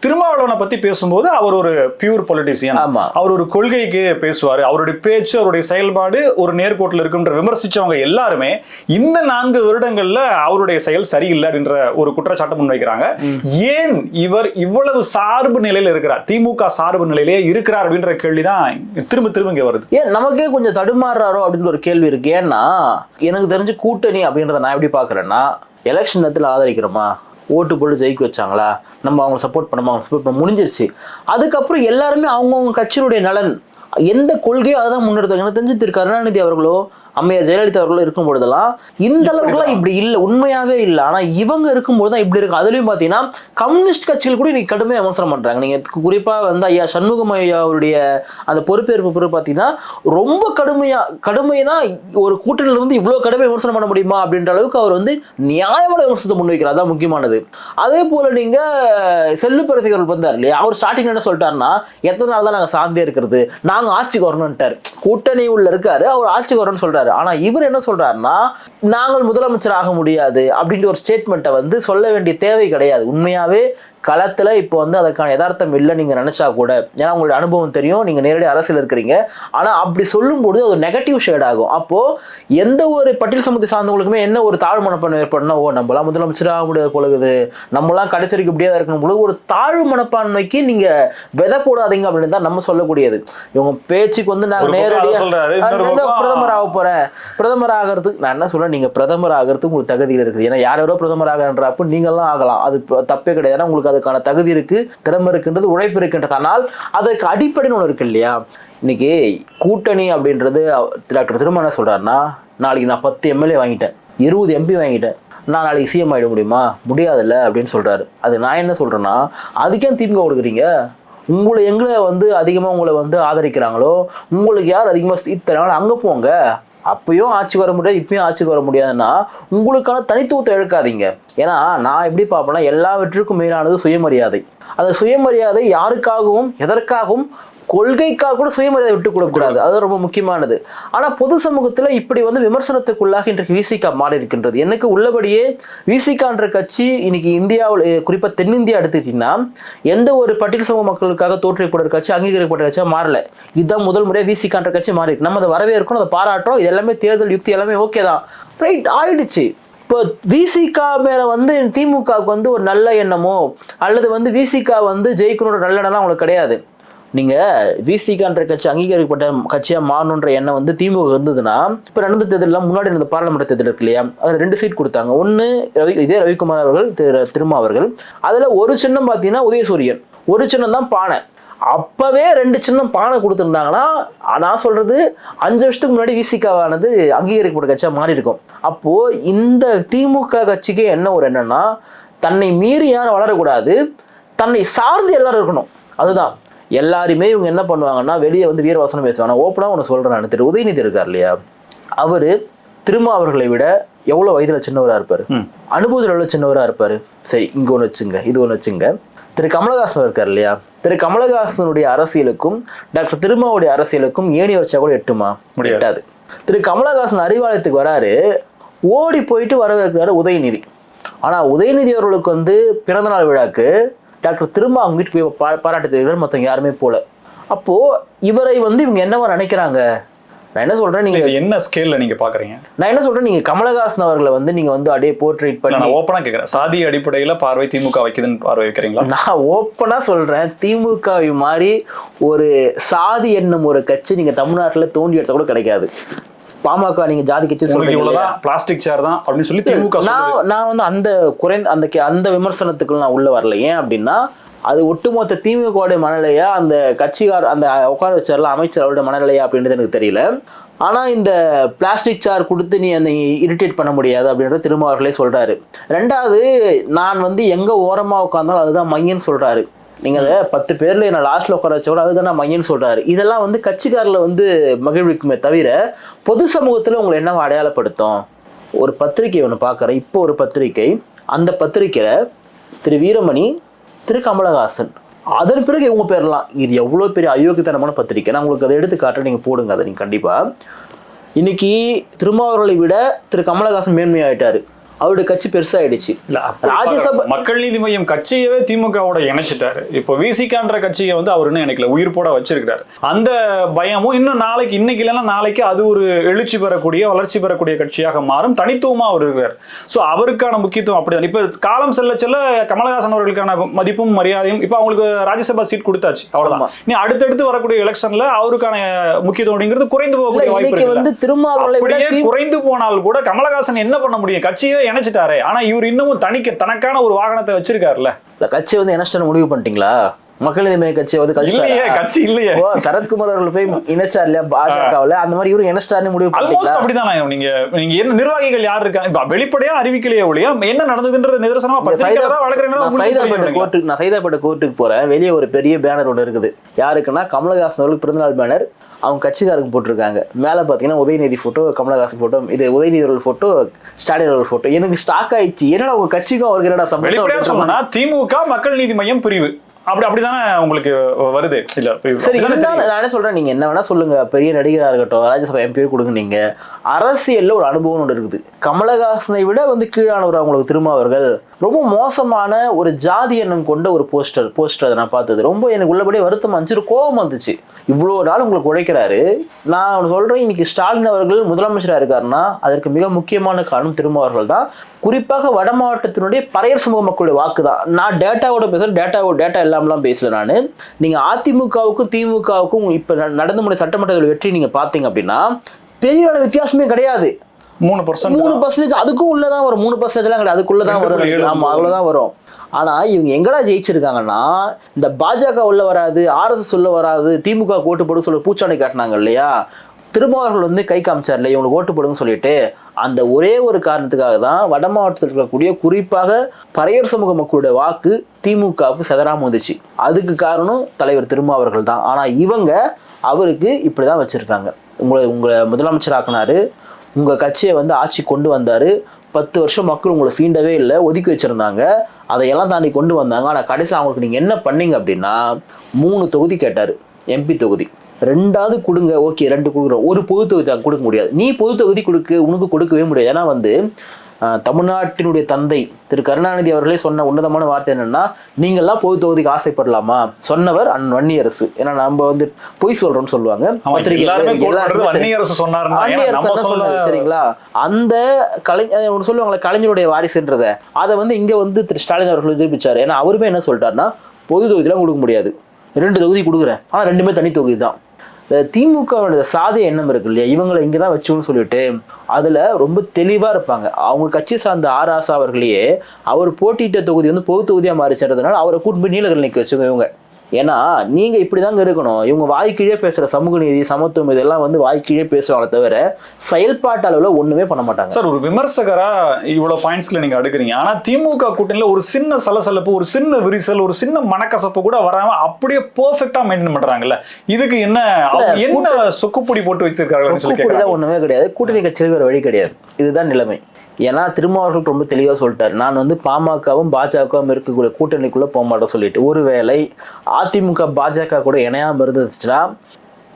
திருமாவளவனை பத்தி பேசும்போது அவர் ஒரு பியூர் பொலிட்டிசியன் ஆமா. அவர் ஒரு கொள்கைக்கு பேசுவாரு. அவருடைய பேச்சு அவருடைய செயல்பாடு ஒரு நேர்கோட்டில் இருக்குன்ற விமர்சிச்சவங்க எல்லாருமே இந்த நான்கு வருடங்கள்ல அவருடைய செயல் சரியில்லை அப்படின்ற ஒரு குற்றச்சாட்டு முன்வைக்கிறாங்க. ஏன் இவர் இவ்வளவு சார்பு நிலையில இருக்கிறார்? திமுக சார்பு நிலையிலே இருக்கிறார் அப்படின்ற கேள்விதான் திரும்ப திரும்ப இங்க வருது. ஏன் நமக்கே கொஞ்சம் தடுமாறுறாரோ அப்படின்ற ஒரு கேள்வி இருக்கு. ஏன்னா எனக்கு தெரிஞ்சு கூட்டணி அப்படின்றத நான் எப்படி பாக்குறேன்னா எலெக்ஷன் நேரத்தில் ஆதரிக்கிறோமா? ஓட்டு போட்டு ஜெயிக்க வச்சாங்களா? நம்ம அவங்க சப்போர்ட் பண்ணோமா? அவங்க சப்போர்ட் பண்ண முடிஞ்சிருச்சு. அதுக்கப்புறம் எல்லாருமே அவங்கவுங்க கட்சியினுடைய நலன் எந்த கொள்கையோ தான் முன்னெடுத்தாங்க. எனக்கு தெரிஞ்சு திரு. கருணாநிதி அவர்களோ அம்மையார் ஜெயலலிதா அவர்களோ இருக்கும் பொழுதெல்லாம் இந்த அளவுக்குலாம் இப்படி இல்லை உண்மையாவே இல்லை. ஆனா இவங்க இருக்கும்போது தான் இப்படி இருக்கு. அதுலயும் பாத்தீங்கன்னா கம்யூனிஸ்ட் கட்சிகள் கூட இன்னைக்கு கடுமையாக விமர்சனம் பண்றாங்க. நீங்க குறிப்பா வந்து ஐயா சண்முகம் ஐயா அவருடைய அந்த பொறுப்பேற்பு பிறகு பாத்தீங்கன்னா ரொம்ப கடுமையா கடுமைனா ஒரு கூட்டணியில இருந்து இவ்வளவு கடுமையா விமர்சனம் பண்ண முடியுமா அப்படின்ற அளவுக்கு அவர் வந்து நியாயமான விமர்சனத்தை முன்வைக்கிறார் அதான் முக்கியமானது. அதே போல நீங்க செல்லு பிரதிகள் வந்தார் இல்லையா? அவர் ஸ்டார்டிங் என்ன சொல்லிட்டாருன்னா எத்தனை நாள் தான் நாங்க சார்ந்தே இருக்கிறது? நாங்க ஆட்சிக்கு வரணும்ட்டார் கூட்டணி உள்ள இருக்காரு. அவர் ஆட்சிக்கு வரணும்னு சொல்றாரு. ஆனா இவர் என்ன சொல்றாருன்னா நாங்கள் முதலமைச்சர் ஆக முடியாது அப்படின்ற ஒரு ஸ்டேட்மெண்ட்டை வந்து சொல்ல வேண்டிய தேவை கிடையாது. உண்மையாவே களத்துல இப்போ வந்து அதற்கான யதார்த்தம் இல்லை நீங்க நினைச்சா கூட ஏன்னா உங்களுடைய அனுபவம் தெரியும் நீங்க நேரடி அரசியல் இருக்கிறீங்க. ஆனா அப்படி சொல்லும்போது அது நெகட்டிவ் ஷேட் ஆகும். அப்போ எந்த ஒரு பட்டியல் சமூகத்தை சார்ந்தவங்களுக்குமே என்ன ஒரு தாழ்வு மனப்பான்மை ஏற்படணும் ஓ நம்மளாம் முதலமைச்சர் ஆக முடியாது பொழுது நம்மளாம் கடைசி வரைக்கும் இப்படியே இருக்கணும். பொழுது ஒரு தாழ்வு மனப்பான்மைக்கு நீங்க விதை போடாதீங்க அப்படின்னு தான் நம்ம சொல்லக்கூடியது. இவங்க பேச்சுக்கு வந்து நாங்க ஒரு பக்கம் அதை நேரடியா சொல்றாரு, இன்னொரு நான் பக்கம் பிரதமர் ஆக போறேன்? பிரதமர் ஆகிறதுக்கு நான் என்ன சொல்றேன்? நீங்க பிரதமர் ஆகிறதுக்கு உங்களுக்கு தகுதியில் இருக்குது. ஏன்னா யார் யாரோ பிரதமர் ஆகன்றப்போ நீங்களாம் ஆகலாம். அது தப்பே கிடையாது. ஏன்னா உங்களுக்கு அதுக்கான தகுதி இருக்கு திறமை இருக்கின்றது உழைப்பு இருக்கின்றது. ஆனால் அதற்கு அடிப்படைன்னு ஒன்று இருக்கு இல்லையா? இன்னைக்கு கூட்டணி அப்படின்றது டாக்டர் திரும்ப என்ன சொல்றாருன்னா நாளைக்கு நான் பத்து எம்எல்ஏ வாங்கிட்டேன் இருபது எம்பி வாங்கிட்டேன். நான் நாளைக்கு சிஎம் ஆயிட முடியுமா? முடியாதுல்ல அப்படின்னு சொல்கிறாரு அது நான் என்ன சொல்கிறேன்னா அதுக்கே திமுக கொடுக்குறீங்க? உங்களை எங்களை வந்து அதிகமாக உங்களை வந்து ஆதரிக்கிறாங்களோ? உங்களுக்கு யார் அதிகமாக சீட் தராங்களோ அங்கே போங்க. அப்பயும் ஆட்சிக்கு வர முடியாது இப்பயும் ஆட்சிக்கு வர முடியாதுன்னா உங்களுக்கான தனித்துவத்தை இழக்காதீங்க. ஏன்னா நான் எப்படி பார்ப்பேன்னா எல்லாவற்றுக்கும் மேலானது சுயமரியாதை. அந்த சுயமரியாதை யாருக்காகவும் எதற்காகவும் கொள்கைக்காக கூட சுயமரியாதை விட்டு கொடுக்கக்கூடாது. அது ரொம்ப முக்கியமானது. ஆனா பொது சமூகத்துல இப்படி வந்து விமர்சனத்துக்குள்ளாக இன்றைக்கு விசிகா மாறி இருக்கின்றது. எனக்கு உள்ளபடியே விசிகான்ற கட்சி இன்னைக்கு இந்தியாவில் அஹ், குறிப்பா தென்னிந்தியா எடுத்துக்கிட்டீங்கன்னா எந்த ஒரு பட்டியல் சமூக மக்களுக்காக தோற்றப்பட்ட கட்சி அங்கீகரிக்கப்பட்ட கட்சியா மாறல. இதுதான் முதல் முறையாக விசிகான்ற கட்சி மாறி இருக்கு. நம்ம அதை வரவேற்கணும் அதை பாராட்டுறோம். இது எல்லாமே தேர்தல் யுக்தி எல்லாமே ஓகே தான். ரைட் ஆயிடுச்சு. இப்போ விசிகா மேல வந்து திமுகவுக்கு வந்து ஒரு நல்ல எண்ணமோ அல்லது வந்து விசிகா வந்து ஜெயிக்கணுன்ற நல்ல எண்ணம்லாம் அவங்களுக்கு கிடையாது. நீங்க விசிகான்ற கட்சி அங்கீகரிக்கப்பட்ட கட்சியா மாறணுன்ற எண்ணம் வந்து திமுக இருந்ததுன்னா இப்ப நடந்த தேர்தலில் முன்னாடி நடந்த பாராளுமன்ற தேர்தல் இருக்கு இல்லையா? அதுல ரெண்டு சீட் கொடுத்தாங்க. ஒன்னு ரவி இதே ரவிக்குமார் அவர்கள் திரு திருமா அவர்கள். அதுல ஒரு சின்னம் பார்த்தீங்கன்னா உதயசூரியன். ஒரு சின்னம் தான் பானை. அப்பவே ரெண்டு சின்னம் பானை கொடுத்துருந்தாங்கன்னா நான் சொல்றது அஞ்சு வருஷத்துக்கு முன்னாடி விசிகாவானது அங்கீகரிக்கப்பட்ட கட்சியா மாறி இருக்கும் அப்போ இந்த திமுக கட்சிக்கு என்ன ஒரு என்னன்னா தன்னை மீறி யாரும் வளரக்கூடாது. தன்னை சார்ந்து எல்லாரும் இருக்கணும். அதுதான். எல்லாருமே இவங்க என்ன பண்ணுவாங்கன்னா வெளியே வந்து வீரவாசனம் பேசுவாங்க. ஓப்பனாக ஒன்று சொல்கிறேன் நான். திரு உதயநிதி இருக்கார் இல்லையா? அவர் திரும்ப அவர்களை விட எவ்வளோ வயதில் சின்னவராக இருப்பார். அனுபவத்தில் எவ்வளோ சின்னவராக இருப்பார்? சரி இங்கே ஒன்று வச்சுங்க இது ஒன்று வச்சுங்க. திரு கமலஹாசன் இருக்கார் இல்லையா? திரு கமலஹாசனுடைய அரசியலுக்கும் டாக்டர் திருமாவுடைய அரசியலுக்கும் ஏணி வச்சா கூட எட்டுமா. எட்டாது. திரு கமலஹாசன் அறிவாலயத்துக்கு வராரு ஓடி போயிட்டு வரவேற்கிறாரு உதயநிதி. ஆனா உதயநிதி அவர்களுக்கு வந்து பிறந்தநாள் விழாக்கு டாக்டர் திரும்ப அவங்க வீட்டுக்கு போய் பா பாராட்டு தெரிவிக்கிறார் மற்றவங்க யாருமே போல. அப்போ இவரை வந்து இவங்க என்னவா நினைக்கிறாங்க? நான் என்ன சொல்றேன் நீங்க என்ன ஸ்கேல்ல நீங்க பாக்குறீங்க? நான் என்ன சொல்றேன் நீங்க கமலஹாசன் அவர்களை வந்து நீங்க வந்து அப்படியே போர்ட்ரேட் பண்ணி நான் ஓப்பனா கேக்குறேன். சாதி அடிப்படையில பார்வை திமுக வைக்குதுன்னு பார்வை வைக்கிறீங்களா? நான் ஓப்பனா சொல்றேன் திமுக மாதிரி ஒரு சாதி என்னும் ஒரு கட்சி நீங்க தமிழ்நாட்டுல தோண்டி எடுத்த கூட கிடைக்காது. பாமக நீங்க ஜாதி கட்சி சொல்றீங்க பிளாஸ்டிக் சேர் தான் அப்படின்னு சொல்லி திமுக நான் நான் வந்து அந்த குறைந்த அந்த அந்த விமர்சனத்துக்கு நான் உள்ள வரல. ஏன் அப்படின்னா அது ஒட்டுமொத்த திமுகவுடைய மனநிலையா அந்த கட்சிக்கார் அந்த உட்கார வச்சார்ல அமைச்சர் அவருடைய மனநிலையா அப்படின்றது எனக்கு தெரியல. ஆனா இந்த பிளாஸ்டிக் சேர் கொடுத்து நீ அந்த இரிட்டேட் பண்ண முடியாது அப்படின்றது திரும்ப அவர்களே சொல்றாரு. ரெண்டாவது நான் வந்து எங்க ஓரமா உட்கார்ந்தாலும் அதுதான் மையன்னு சொல்றாரு. நீங்கள் அதை பத்து பேரில் என்னை லாஸ்ட்டில் உட்கார வச்ச கூட அதுதான் நான் மையன்னு சொல்கிறாரு இதெல்லாம் வந்து கட்சிக்காரில் வந்து மகிழ்விக்குமே தவிர பொது சமூகத்தில் உங்களை என்ன அடையாளப்படுத்தும்? ஒரு பத்திரிக்கை ஒன்று பார்க்குறேன் இப்போ ஒரு பத்திரிக்கை அந்த பத்திரிக்கையில் திரு வீரமணி திரு கமலஹாசன். அதன் பிறகு இவங்க பேர்லாம். இது எவ்வளோ பெரிய அயோக்கியத்தனமான பத்திரிக்கை நான் உங்களுக்கு அதை எடுத்து காட்டுறேன். நீங்கள் போடுங்க அதை நீங்கள் கண்டிப்பாக இன்னைக்கு திருமாவர்களை விட திரு கமலஹாசன் மேன்மையாயிட்டாரு. அவருடைய கட்சி பெருசாயிடுச்சு. ராஜ்யசபா மக்கள் நீதி மையம் கட்சியவே திமுகவோட இணைச்சிட்டாரு. இப்போ விசிகான்ற கட்சியை வந்து அவர் இன்னும் இணைக்கல உயிர் போட வச்சிருக்காரு அந்த பயமும் இன்னும் நாளைக்கு இன்னைக்கு இல்லைன்னா நாளைக்கு அது ஒரு எழுச்சி பெறக்கூடிய வளர்ச்சி பெறக்கூடிய கட்சியாக மாறும். தனித்துவமா அவர் இருக்கார் ஸோ அவருக்கான முக்கியத்துவம் அப்படிதான். இப்போ காலம் செல்ல செல்ல கமலஹாசன் அவர்களுக்கான மதிப்பும் மரியாதையும் இப்போ அவங்களுக்கு ராஜ்யசபா சீட் கொடுத்தாச்சு. அவ்வளவுதான். நீ அடுத்தடுத்து வரக்கூடிய எலெக்ஷன்ல அவருக்கான முக்கியத்துவம் குறைந்து போகக்கூடிய வாய்ப்பு? வந்து திருமாவர்களை விட அப்படியே தி- குறைந்து போனால் கூட கமலஹாசன் என்ன பண்ண முடியும்? கட்சியே இணைச்சிட்டாரு ஆனா இவர் இன்னமும் தனிக்க தனக்கான ஒரு வாகனத்தை வச்சிருக்காருல்ல. கட்சி வந்து என்ன முடிவு பண்ணிட்டீங்களா? மக்கள் நீதி கட்சியை வந்து கட்சி இல்லையே. கட்சி சரத்குமார் அவர்கள் போய் இணைச்சார் இல்லையா பாஜகவில்? அந்த மாதிரி இவரும் இணைச்சிட்டாருன்னு முடிவு ஆல்மோஸ்ட் அப்படிதான் நீங்க நீங்க என்ன நிர்வாகிகள் யார் இருக்காங்க? இப்ப வெளிப்படையா அறிவிக்கலையே ஒழிய என்ன நடந்ததுன்ற நிதர்சனமா சைதாப்பேட்டை? கோர்ட்டுக்கு நான் சைதாப்பேட்டை கோர்ட்டுக்கு போறேன். வெளியே ஒரு பெரிய பேனர் ஒன்று இருக்குது. யாருக்குன்னா கமலஹாசன் அவர்களுக்கு பிறந்தநாள் பேனர். அவங்க கட்சிக்காரருக்கு போட்டிருக்காங்க. மேலே பார்த்தீங்கன்னா உதயநிதி ஃபோட்டோ கமலஹாசன் ஃபோட்டோ இது உதயநிதி அவர்கள் ஃபோட்டோ ஸ்டாலின் அவர்கள் ஃபோட்டோ எனக்கு ஸ்டாக் ஆயிடுச்சு. என்னடா உங்க கட்சிக்கும் அவருக்கு என்னடா திமுக மக்கள் நீதி மையம் பிரிவு. அப்படி அப்படிதானே உங்களுக்கு வருது? இல்ல சரி. நான் என்ன சொல்றேன்? நீங்க என்ன வேணா சொல்லுங்க. பெரிய நடிகரா இருக்கட்டும் ராஜ்யசபா எம்பி கொடுங்க நீங்க. அரசியலில் ஒரு அனுபவம் ஒன்று இருக்குது. கமலஹாசனை விட வந்து கீழானவர் அவங்களுக்கு திருமாவர்கள். ரொம்ப மோசமான ஒரு ஜாதி எண்ணம் கொண்ட ஒரு போஸ்டர் போஸ்டர் அதை நான் பார்த்தது. ரொம்ப எனக்கு உள்ளபடியே வருத்தம் வந்துச்சு ஒரு கோபம் வந்துச்சு இவ்வளோ நாள் உங்களுக்கு உழைக்கிறாரு. நான் ஒண்ணு சொல்கிறேன் இன்னைக்கு ஸ்டாலின் அவர்கள் முதலமைச்சராக இருக்காருன்னா அதற்கு மிக முக்கியமான காரணம் திருமாவர்கள் தான். குறிப்பாக வட மாவட்டத்தினுடைய பறையர் சமூக மக்களுடைய வாக்கு தான் நான் டேட்டாவோட பேசுகிறேன் டேட்டாவோட டேட்டா இல்லாமலாம் பேசல நான். நீங்கள் அதிமுகவுக்கும் திமுகவுக்கும் இப்போ நடந்து முடிய சட்டமன்றத்தில் வெற்றி நீங்கள் பார்த்தீங்க அப்படின்னா பெரிய வித்தியாசமே கிடையாது. மூணு பர்சன்ட் மூணு பர்சன்டேஜ் அதுக்கும் உள்ளதான் வரும். மூணு பர்சன்டேஜ்லாம் கிடையாது. அதுக்குள்ள தான் வரும். ரெண்டு புள்ளி ஏழு ஆமா அவ்வளவுதான் வரும். ஆனா இவங்க எங்கடா ஜெயிச்சிருக்காங்கன்னா இந்த பாஜக உள்ள வராது ஆர்எஸ்எஸ் உள்ள வராது திமுக ஓட்டு போடு சொல்லி பூச்சாண்டி காட்டினாங்க இல்லையா? திருமாவர்கள் வந்து கை காமிச்சார்ல இவங்களுக்கு ஓட்டு போடுங்க சொல்லிட்டு. அந்த ஒரே ஒரு காரணத்துக்காக தான் வட மாவட்டத்தில் இருக்கக்கூடிய குறிப்பாக பறையர் சமூக மக்களுடைய வாக்கு திமுகவுக்கு செதறாம வந்துச்சு அதுக்கு காரணம் தலைவர் திருமாவர்கள் தான். ஆனா இவங்க அவருக்கு இப்படிதான் வச்சிருக்காங்க. உங்களை உங்களை முதலமைச்சர் உங்கள் கட்சியை வந்து ஆட்சி கொண்டு வந்தார். பத்து வருஷம் மக்கள் உங்களை ஃபீண்டவே இல்லை ஒதுக்கி வச்சிருந்தாங்க. அதையெல்லாம் தாண்டி கொண்டு வந்தாங்க. ஆனால் கடைசியில் அவங்களுக்கு நீங்கள் என்ன பண்ணீங்க அப்படின்னா மூணு தொகுதி கேட்டார் எம்பி தொகுதி. ரெண்டாவது கொடுங்க ஓகே ரெண்டு கொடுக்குறோம். ஒரு பொது தொகுதி அங்க கொடுக்க முடியாது. நீ பொது தொகுதி கொடுக்க உனக்கு கொடுக்கவே முடியாது. ஏன்னா வந்து தமிழ்நாட்டினுடைய தந்தை திரு கருணாநிதி அவர்களே சொன்ன உன்னதமான வார்த்தை என்னன்னா நீங்கள்லாம் பொது தொகுதிக்கு ஆசைப்படலாமா? சொன்னவர் அண்ணன் வன்னியரசு. ஏன்னா நம்ம வந்து பொய் சொல்றோம்னு சொல்லுவாங்க. சரிங்களா? அந்த கலை ஒண்ணு சொல்லுவாங்களே கலைஞருடைய வாரிசுன்றத. அதை வந்து இங்க வந்து திரு ஸ்டாலின் அவர்கள் நிரூபிச்சாரு. ஏன்னா அவருமே என்ன சொல்லிட்டாருன்னா பொது தொகுதியெல்லாம் கொடுக்க முடியாது. ரெண்டு தொகுதி கொடுக்குறேன். ஆனா ரெண்டுமே தனி தொகுதி தான். திமுக சாதி எண்ணம் இருக்கு இல்லையா? இவங்களை இங்கே தான் வச்சோம்னு சொல்லிட்டு அதில் ரொம்ப தெளிவாக இருப்பாங்க. அவங்க கட்சி சார்ந்த ஆர் அவர்களையே அவர் போட்டியிட்ட தொகுதி வந்து பொது தொகுதியாக மாறி சென்றதுனால அவரை கூட்டு போய் நீலகிரி நிற்க வச்சுங்க இவங்க. ஏன்னா நீங்க இப்படிதாங்க இருக்கணும். இவங்க வாய்க்கீழே பேசுற சமூக நீதி சமத்துவம் இதெல்லாம் வந்து வாய்க்கீழே பேசுவாங்களே தவிர செயல்பாட்டு அளவுல ஒண்ணுமே பண்ண மாட்டாங்க. சார் ஒரு விமர்சகரா இவ்வளவு பாயிண்ட்ஸ்ல நீங்க அடுக்குறீங்க. ஆனா திமுக கூட்டணியில ஒரு சின்ன சலசலப்பு ஒரு சின்ன விரிசல் ஒரு சின்ன மனக்கசப்பு கூட வராம அப்படியே பெர்ஃபெக்ட்டா மெயின்டைன் பண்றாங்கல்ல. இதுக்கு என்ன என்ன சொக்குப்பொடி போட்டு கூட்டணிலாம் ஒண்ணுமே கிடையாது. கூட்டணி வேற வழி கிடையாது. இதுதான் நிலைமை. ஏன்னா திருமாவர்கள் ரொம்ப தெளிவா சொல்லிட்டாரு. நான் வந்து பாமகவும் பாஜகவும் இருக்கக்கூடிய கூட்டணிக்குள்ள போக மாட்டேன் சொல்லிட்டு. ஒருவேளை அதிமுக பாஜக கூட இணையாம இருந்துச்சுன்னா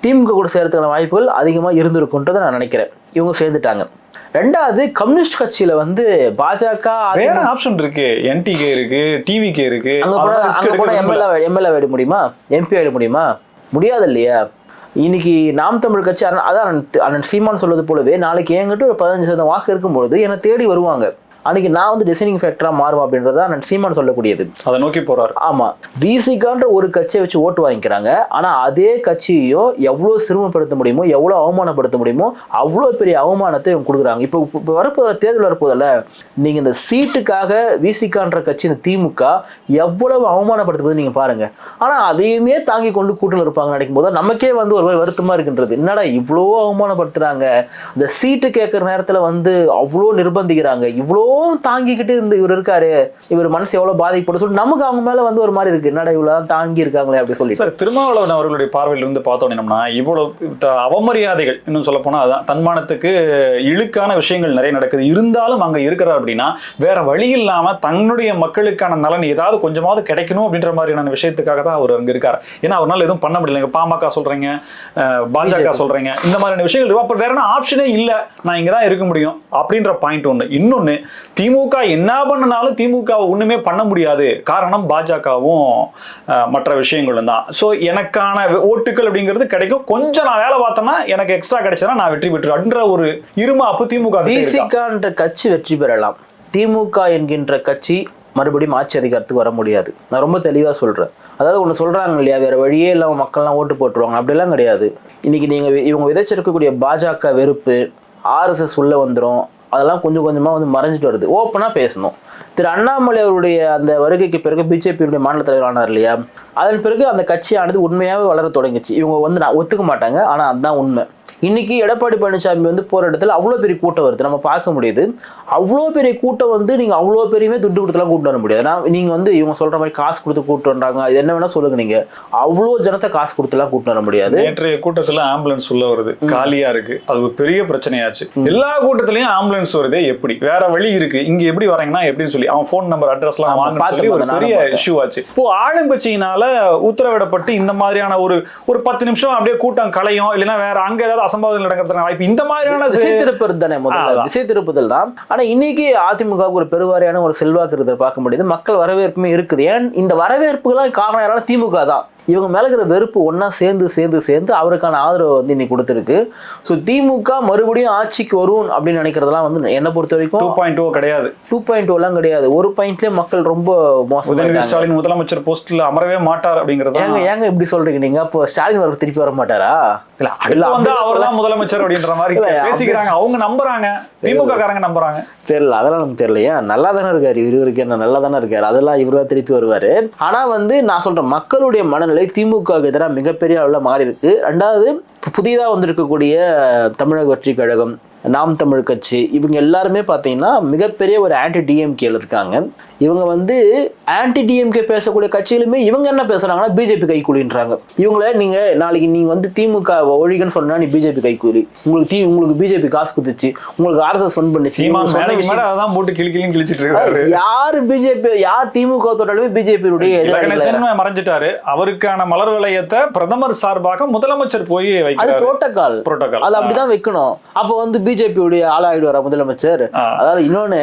திமுக கூட சேர்றதுக்கான வாய்ப்புகள் அதிகமா இருந்திருக்குன்றதை நான் நினைக்கிறேன். இவங்க சேர்ந்துட்டாங்க. ரெண்டாவது கம்யூனிஸ்ட் கட்சியில வந்து பாஜக வேற ஆப்ஷன் இருக்கு. என்டிகே இருக்கு டிவிகே இருக்கு. அங்க விரும்பல. எம்எல்ஏ எம்எல்ஏ ஆயிட முடியுமா? எம்பி ஆயிட முடியுமா? முடியாது இல்லையா? இன்னைக்கு நாம் தமிழ் கட்சி அண்ணன் அதான் அண்ணன் சீமான் சொல்வது போலவே நாளைக்கு என்கிட்ட ஒரு பதினஞ்சு சதவீதம் வாக்கு இருக்கும்பொழுது என்னை தேடி வருவாங்க. அன்னைக்கு நான் வந்து டிசைனிங் ஃபேக்டரா மாறும் அப்படின்றத நான் சீமான் சொல்லக்கூடியது. அதை நோக்கி போறாரு. ஆமா. விசிகான்ற ஒரு கட்சியை வச்சு ஓட்டு வாங்கிக்கிறாங்க. ஆனா அதே கட்சியையும் எவ்வளவு சிரமப்படுத்த முடியுமோ எவ்வளவு அவமானப்படுத்த முடியுமோ அவ்வளவு பெரிய அவமானத்தை இவங்க கொடுக்குறாங்க. இப்போ இப்போ வரப்போகிற தேர்தல் வரப்போதில்ல நீங்க இந்த சீட்டுக்காக விசிகான்ற கட்சி இந்த திமுக எவ்வளவு அவமானப்படுத்துவது நீங்க பாருங்க. ஆனா அதையுமே தாங்கி கொண்டு கூட்டில் இருப்பாங்க நினைக்கும் போது நமக்கே வந்து ஒரு மாதிரி வருத்தமா இருக்கின்றது. என்னடா இவ்வளோ அவமானப்படுத்துறாங்க? இந்த சீட்டு கேட்குற நேரத்துல வந்து அவ்வளோ நிர்பந்திக்கிறாங்க. இவ்வளோ தாங்கிக்கிட்டு இந்த இவர் இருக்காரு. இவர் மனசு எவ்வளவு பாதிக்கப்படும் சொல்லிட்டு நமக்கு அவங்க மேல வந்து ஒரு மாதிரி இருக்கு. என்னடா இவ்வளவு தாங்கி இருக்காங்களே அப்படி சொல்லி சார் திருமாவளவன் அவர்களுடைய பார்வையில் இருந்து பார்த்தோம்னா இவ்வளவு அவமரியாதைகள் இன்னும் சொல்ல போனா அதான் தன்மானத்துக்கு இழுக்கான விஷயங்கள் நிறைய நடக்குது. இருந்தாலும் அங்க இருக்கிறார் அப்படின்னா வேற வழி இல்லாம தன்னுடைய மக்களுக்கான நலன் ஏதாவது கொஞ்சமாவது கிடைக்கணும் அப்படின்ற மாதிரியான விஷயத்துக்காக தான் அவர் அங்க இருக்கார். ஏன்னா அவரால் எதுவும் பண்ண முடியல. பாமக சொல்றீங்க பாஜக சொல்றீங்க இந்த மாதிரியான விஷயங்கள் அப்ப வேற என்ன ஆப்ஷனே இல்ல. நான் இங்க தான் இருக்க முடியும் அப்படின்ற பாயிண்ட் ஒண்ணு. இன்னொன்னு திமுக என்ன பண்ணனாலும் திமுக ஒன்றுமே பண்ண முடியாது. காரணம் பாஜகவும் மற்ற விஷயங்களும் தான். ஸோ எனக்கான ஓட்டுகள் அப்படிங்கிறது கிடைக்கும். கொஞ்சம் நான் வேலை பார்த்தேன்னா எனக்கு எக்ஸ்ட்ரா கிடைச்சதுன்னா நான் வெற்றி பெற்றுன்ற ஒரு இருமாப்பு திமுக பிசிகான்ற கட்சி வெற்றி பெறலாம். திமுக என்கின்ற கட்சி மறுபடியும் ஆட்சி அதிகாரத்துக்கு வர முடியாது. நான் ரொம்ப தெளிவாக சொல்கிறேன் அதாவது ஒன்று சொல்கிறாங்க இல்லையா வேறு வழியே இல்லாம மக்கள்லாம் ஓட்டு போட்டுருவாங்க. அப்படிலாம் கிடையாது. இன்றைக்கி நீங்கள் இவங்க விதைச்சிருக்கக்கூடிய பாஜக வெறுப்பு ஆர்எஸ்எஸ் உள்ளே வந்துடும் அதெல்லாம் கொஞ்சம் கொஞ்சமாக வந்து மறைஞ்சிட்டு வருது. ஓப்பனாக பேசணும். திரு அண்ணாமலை அவருடைய அந்த வருகைக்கு பிறகு பிஜேபியுடைய மாநில தலைவர் ஆனார் இல்லையா? அதன் பிறகு அந்த கட்சியானது உண்மையாகவே வளர தொடங்கிச்சு. இவங்க வந்து நான் ஒத்துக்க மாட்டாங்க. ஆனால் அதுதான் உண்மை. இன்னைக்கு எடப்பாடி பழனிசாமி வந்து போற இடத்துல அவ்வளோ பெரிய கூட்டம் வருது. நம்ம பார்க்க முடியுது. அவ்வளோ பெரிய கூட்டம் வந்து நீங்க அவ்வளோ பெரியமே துட்டு கொடுத்துலாம் கூட்டு வர முடியாது. நான் நீங்க வந்து இவங்க சொல்ற மாதிரி காசு கொடுத்து கூட்டு வர்றாங்க இது என்ன வேணா சொல்லுங்க நீங்க. அவ்வளோ ஜனத்தை காசு கொடுத்துலாம் கூட்டு வர முடியாது. நேற்றைய கூட்டத்துல ஆம்புலன்ஸ் உள்ள வருது. காலியா இருக்கு. அது ஒரு பெரிய பிரச்சனையாச்சு. எல்லா கூட்டத்திலயும் ஆம்புலன்ஸ் வருதே எப்படி? வேற வழி இருக்கு. இங்க எப்படி வரீங்கன்னா எப்படின்னு சொல்லி. அவன் ஃபோன் நம்பர் அட்ரஸ் எல்லாம் ஆமா, வாங்க ஒரு பெரிய. இஷ்யூ ஆச்சு. இப்போ ஆளுங்கட்சியினால உத்தரவிடப்பட்டு இந்த மாதிரியான ஒரு ஒரு பத்து நிமிஷம் அப்படியே கூட்டம் கலையும் இல்லைன்னா வேற அங்க ஏதாவது அசம்பாவிதம் நடக்கிறதுக்கான வாய்ப்பு இந்த மாதிரியான திசை திருப்பது தானே முதல்ல. திசை திருப்புதல் தான். ஆனா இன்னைக்கு அதிமுகவுக்கு ஒரு பெருவாரியான ஒரு செல்வாக்கு இருக்கிறத பார்க்க முடியுது. மக்கள் வரவேற்புமே இருக்குது. ஏன்? இந்த வரவேற்புகள்லாம் காரணம் யாராலும் திமுக தான். இவங்க மேல இருக்கிற வெறுப்பு ஒண்ணா சேர்ந்து சேர்ந்து சேர்ந்து அவருக்கான ஆதரவு வந்து இன்னைக்கு கொடுத்துருக்கு. ஸோ திமுக மறுபடியும் ஆட்சிக்கு வரும் அப்படின்னு நினைக்கிறதெல்லாம் வந்து என்னை பொறுத்த டூ வரைக்கும் பாயிண்ட் டூ கிடையாது. டூ பாயிண்ட் எல்லாம் கிடையாது. ஒரு பாயிண்ட்லயே மக்கள் ரொம்ப மோசம் ஸ்டாலின் முதலமைச்சர் போஸ்ட்ல அமரவே மாட்டார் அப்படிங்கறது ஏங்க ஏங்க இப்படி சொல்றீங்க நீங்க? அப்போ ஸ்டாலின் வர திருப்பி வர மாட்டாரா? இல்ல வந்து அவர் தான் முதலமைச்சர் அப்படின்ற மாதிரி பேசிக்கிறாங்க. அவங்க நம்புறாங்க. திமுக காரங்க நம்புறாங்க. தெரியல அதெல்லாம் நமக்கு தெரியல. ஏன்? நல்லா தானே இருக்காரு. இவரு இவருக்கு என்ன நல்லா தானே இருக்காரு. அதெல்லாம் இவரு தான் திருப்பி வருவாரு. ஆனா வந்து நான் சொல்றேன் மக்களுடைய மனநிலை திமுக எதிராக மிகப்பெரிய அளவில் மாறி இருக்கு. ரெண்டாவது புதிதாக வந்திருக்கக்கூடிய தமிழக வெற்றி கழகம். நாம் தமிழ் கட்சி இவங்க எல்லாருமே பார்த்தீங்கன்னா மிகப்பெரிய ஒரு ஆன்டி டிஎம்கேல இருக்காங்க. இவங்க வந்து ஆன்டி டிஎம்கே பேசக்கூடிய கட்சியிலுமே இவங்க என்ன பேசுறாங்கன்னா பிஜேபி கைக்கூலின்றாங்க இவங்கள நீங்க நாளைக்கு நீங்க வந்து திமுக ஒழிகன்னு சொன்னா நீ பிஜேபி கைக்கூலி உங்களுக்கு தி உங்களுக்கு பிஜேபி காசு குத்துச்சு உங்களுக்கு ஆர்எஸ்எஸ் ஃபண்ட் பண்ணிச்சு அதான் போட்டு கிளி கிளின்னு கிழிச்சிட்டு இருக்காரு. யாரு பிஜேபி யார் திமுக தொட்டாலுமே பிஜேபியுடைய மறைஞ்சிட்டாரு. அவருக்கான மலர் வளையத்தை பிரதமர் சார்பாக முதலமைச்சர் போய் அது புரோட்டோகால் புரோட்டோகால் அது அப்படிதான் வைக்கணும். அப்போ வந்து பிஜேபியுடைய ஆளாயிடுவாரா முதலமைச்சர். அதாவது இன்னொன்னு